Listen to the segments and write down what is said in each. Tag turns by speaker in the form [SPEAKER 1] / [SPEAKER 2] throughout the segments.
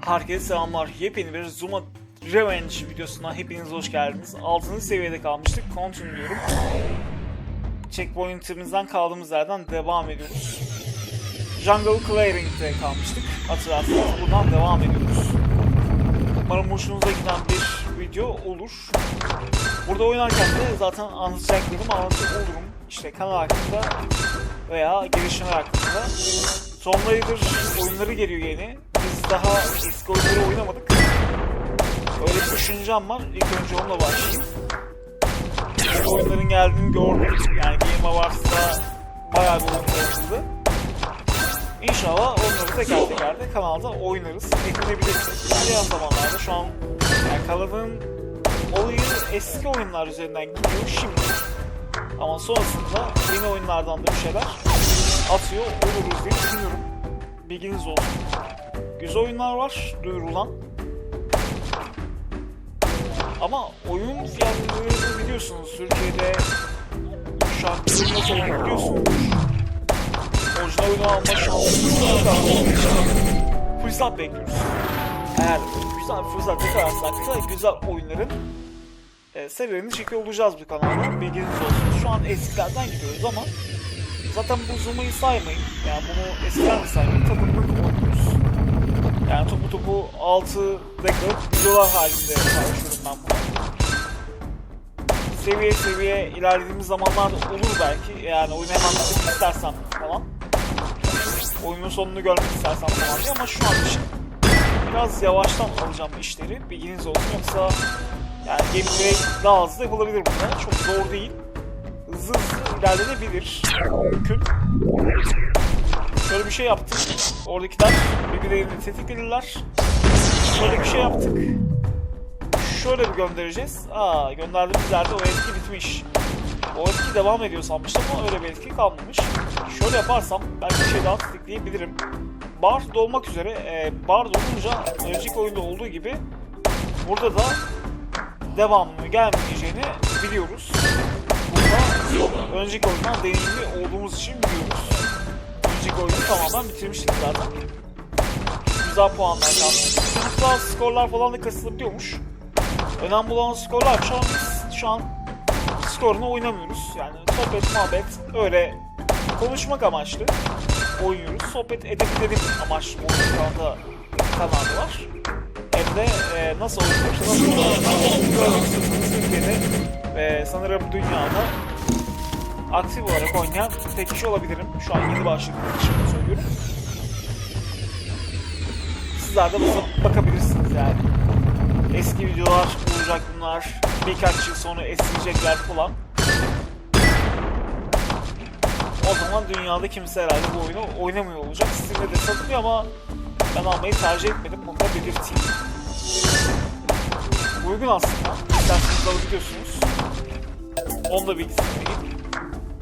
[SPEAKER 1] Herkese selamlar. Yepyeni bir Zuma Revenge videosuna hepiniz hoş geldiniz. 6. seviyede kalmıştık. Continue diyorum. Checkpoint'imizden kaldığımız yerden devam ediyoruz. Jungle Clearing'de kalmıştık. Hatırlarsanız buradan devam ediyoruz. Umarım hoşunuza giden bir video olur. Burada oynarken de zaten anlatacaklarımı anlatacak olurum. İşte kanal hakkında veya gelişmeler hakkında. Tomb Raider oyunları geliyor yeni. Daha oyunları oynamadık. Öyle bir düşüncem var. İlk önce onunla başlayayım. Yeni oyunların geldiğini gördüm. Yani Game Awards'ta bayağı bir oyun tanıtıldı. İnşallah onları teker teker de kanalda oynarız. Eklenebilirsek. İlerleyen zamanlarda şu an yani kanalın olayı eski oyunlar üzerinden gidiyor şimdi. Ama sonrasında yeni oyunlardan da bir şeyler atıyor oluruz diye düşünüyorum. Bilginiz olsun. Güzel oyunlar var duyurulan. Ama oyun fiyatlarını biliyorsunuz Türkiye'de şartları nasıl olduğunu biliyorsunuz. Orijinal oyunu alma şansımız ama fırsat bekliyoruz. Eğer güzel fırsat yakalarsak da güzel oyunların e, serilerini çekiyor olacağız bu kanalda. Bilginiz olsun. Şu an eskilerden gidiyoruz ama zaten bu Zoom'u saymayın. Yani bunu eskiden de saymayın. Topuklu oynuyoruz. Yani topu topu 6 dakikalık videolar halinde paylaşıyorum ben bunu. Seviye seviye ilerlediğimiz zamanlarda olur belki. Yani oyunu hemen bitirmek istersem falan. Oyunun sonunu görmek istersem falan diye ama şu an için biraz yavaştan alacağım işleri. Bilginiz olsun yoksa yani gameplay daha hızlı yapılabilir burada. Çok zor değil. Hızlı hızlı ilerlenebilir. Mümkün. Şöyle bir şey yaptık. Oradakiler birbirlerini tetiklenirler. Şöyle bir şey yaptık. Şöyle bir göndereceğiz. Aa gönderdiğimiz yerde o etki bitmiş. O etki devam ediyor sanmıştım ama öyle bir etki kalmamış. Şöyle yaparsam belki bir şey daha tetikleyebilirim. Bar dolmak üzere. Ee, bar dolunca önceki oyunda olduğu gibi burada da devamlı gelmeyeceğini biliyoruz. Burada önceki oyundan deneyimli olduğumuz için biliyoruz. Önceki oyunu tamamen bitirmiştik zaten. Güzel puanlar kaldı. Hatta skorlar falan da kasılabiliyormuş. Önemli olan skorlar şu an şu an skorunu oynamıyoruz. Yani sohbet muhabbet öyle konuşmak amaçlı oynuyoruz. Sohbet edebilelim amaçlı oyun şu anda kanalda var. Hem de e, nasıl oynanır, nasıl oynanır, Türkiye'de ve sanırım dünyada aktif olarak oynayan tek kişi olabilirim. Şu an yeni başladığım için söylüyorum. Sizler de bak- bakabilirsiniz yani. Eski videolar olacak bunlar. Birkaç yıl sonra eskilecekler falan. O zaman dünyada kimse herhalde bu oyunu oynamıyor olacak. Steam'de de satılıyor ama ben almayı tercih etmedim. Bunu da belirteyim. Uygun aslında. İsterseniz alabiliyorsunuz. Onu da bilgisini vereyim.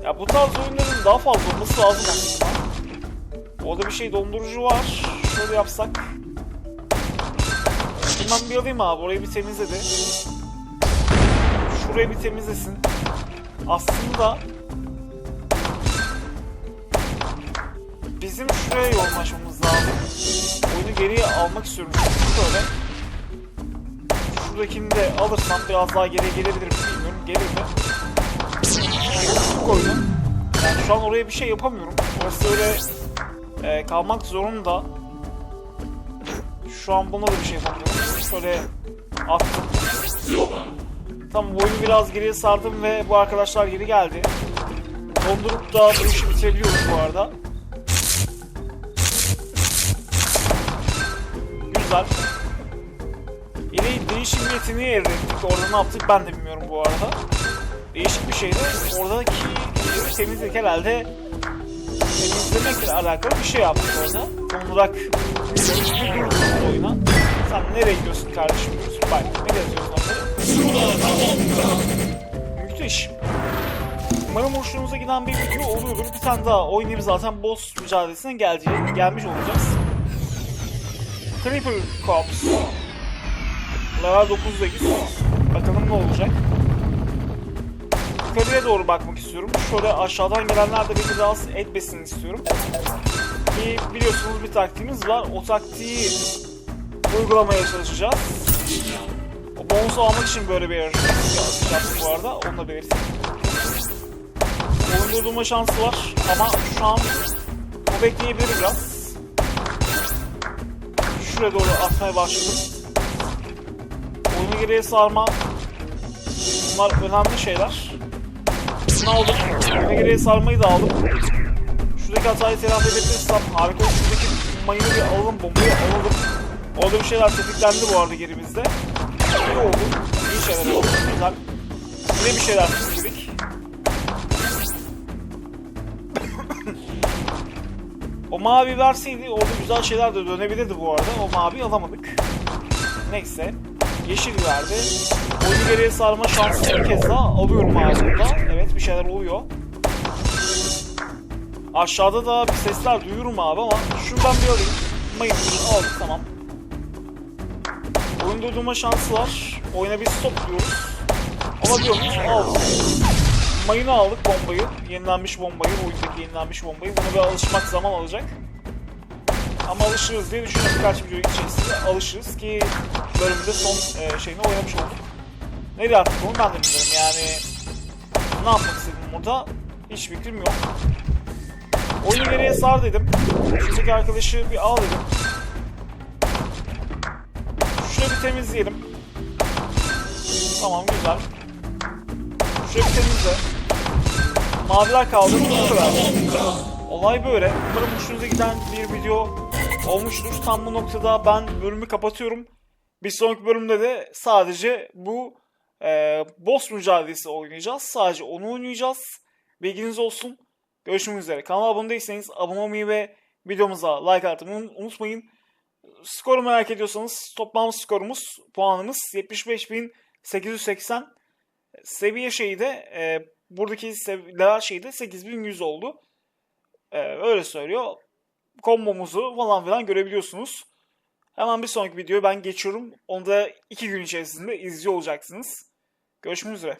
[SPEAKER 1] Ya bu tarz oyunların daha fazla olması lazım. Orada bir şey dondurucu var. Şöyle yapsak. Bundan bir alayım abi. Orayı bir temizledi. Şurayı bir temizlesin. Aslında bizim şuraya yoğunlaşmamız lazım. Oyunu geriye almak istiyorum. Şöyle. Şuradakini de alırsam biraz daha geriye gelebilirim. Bilmiyorum. Gelir mi? Koydum. Yani şu an oraya bir şey yapamıyorum. Orası öyle e, kalmak zorunda. Şu an buna da bir şey yapamıyorum. Şöyle attım. Tamam oyunu biraz geriye sardım ve bu arkadaşlar geri geldi. Dondurup da bu işi bitirebiliyoruz bu arada. Güzel. Yine değişim yeteneği elde ettik. Orada ne yaptık ben de bilmiyorum bu arada. Değişik bir şeydi. Oradaki yeri temizlik herhalde temizlemekle alakalı bir şey yaptık orada. Konurak bir durdu oyuna. Sen nereye gidiyorsun kardeşim diyorsun. Bak ne yazıyorsun onları. Müthiş. Umarım hoşunuza giden bir video oluyordur. Bir tane daha oynayıp zaten boss mücadelesine geleceği, gelmiş olacağız. Creeper Corps. Level 9'dayız. Bakalım ne olacak. Yukarıya doğru bakmak istiyorum. Şöyle aşağıdan gelenler de beni rahatsız etmesin istiyorum. Bir, biliyorsunuz bir taktiğimiz var. O taktiği uygulamaya çalışacağız. O bonusu almak için böyle bir yarışma yaptık bu arada. Onu da belirteyim. Oyun durdurma şansı var ama şu an o bekleyebilir biraz. Şuraya doğru atmaya başladım. Oyunu geriye sarma. Bunlar önemli şeyler. Bunu aldım. Oyunu geriye sarmayı da aldım. Şuradaki hatayı telafi edebilirsem harika. Şuradaki mayını bir alalım, bombayı alalım. Orada bir şeyler tetiklendi bu arada gerimizde. İyi oldu. İyi şeyler oldu. Güzel. Yine bir şeyler tetikledik. o mavi verseydi orada güzel şeyler de dönebilirdi bu arada. O mavi alamadık. Neyse. Yeşil verdi. Oyunu geriye sarma şansını bir kez daha alıyorum ağzımda. Evet bir şeyler oluyor. Aşağıda da bir sesler duyuyorum abi ama şuradan bir alayım. Mayın aldık tamam. Oyun durdurma şansı var. Oyuna bir stop diyoruz. Alabiliyor muyuz? Aldık. Mayını aldık bombayı. Yenilenmiş bombayı. Oyundaki yenilenmiş bombayı. Buna bir alışmak zaman alacak. Ama alışırız diye düşünüyorum birkaç video içerisinde alışırız ki bölümde son e, şeyini oynamış olduk. Nereye attık onu ben de bilmiyorum yani. Ne yapmak istedim burada? Hiç fikrim yok. Oyunu geriye sar dedim. Şuradaki arkadaşı bir al dedim. Şurayı bir temizleyelim. Tamam güzel. Şurayı bir temizle. Maviler kaldı. Olay böyle. Umarım hoşunuza giden bir video olmuştur. Tam bu noktada ben bölümü kapatıyorum. Bir sonraki bölümde de sadece bu e, boss mücadelesi oynayacağız. Sadece onu oynayacağız. Bilginiz olsun. Görüşmek üzere. Kanala abone değilseniz abone olmayı ve videomuza like atmayı unutmayın. Skoru merak ediyorsanız toplam skorumuz, puanımız 75.880. Seviye şeyi de e, buradaki sev- level şeyi de 8100 oldu. E, öyle söylüyor. Kombomuzu falan filan görebiliyorsunuz. Hemen bir sonraki videoya ben geçiyorum. Onu da iki gün içerisinde izliyor olacaksınız. Görüşmek üzere.